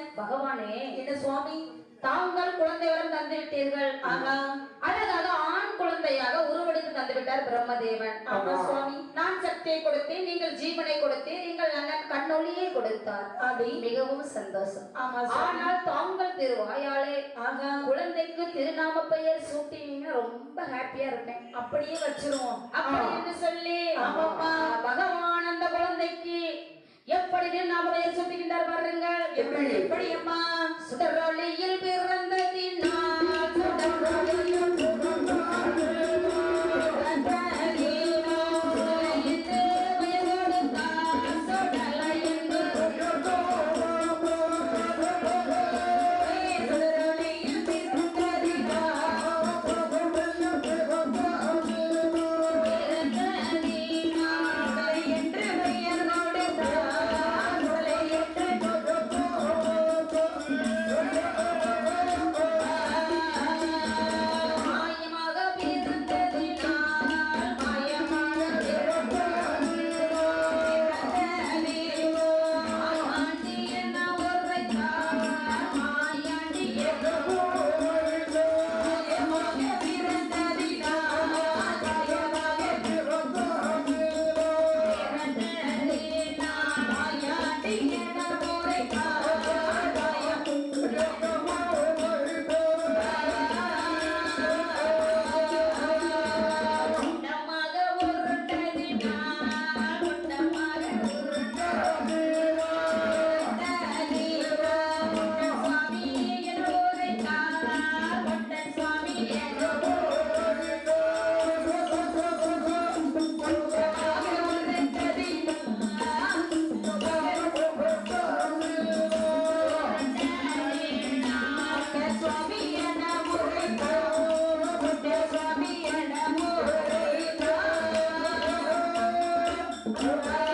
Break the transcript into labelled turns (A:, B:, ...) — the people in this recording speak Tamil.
A: பகவானே
B: என்ன சுவாமி
A: தாங்கள் குழந்தை வரம் தந்து விட்டீர்கள். அழகாக ஆண் குழந்தையாக உருவெடுத்து தந்து விட்டார் பிரம்மதேவன்.
B: ஆமா சுவாமி
A: நான் சக்தியை கொடுத்தேன் நீங்கள் ஜீவனை கொடுத்தேன் நீங்கள் அண்ணன் கண்ணொளியை கொடுத்தார்.
B: அப்படி
A: மிகவும் சந்தோஷம்.
B: ஆமா
A: ஆனால் தாங்கள் திருவாயாலே
B: ஆகா.
A: குழந்தைக்கு திருநாம பெயர் சூட்டினீங்கன்னா ரொம்ப ஹாப்பியா இருப்பேன்
B: அப்படியே வச்சிருவோம்.
A: அப்படி என்று சொல்லி
B: ஆமாப்பா.
A: பகவான் அந்த குழந்தைக்கு எப்படி திருநாம பெயர் சூட்டுகின்றார் பாருங்கள்.
B: எப்படி? எப்படி அம்மா?
A: சுடரொளியில் பிறந்த Thank you.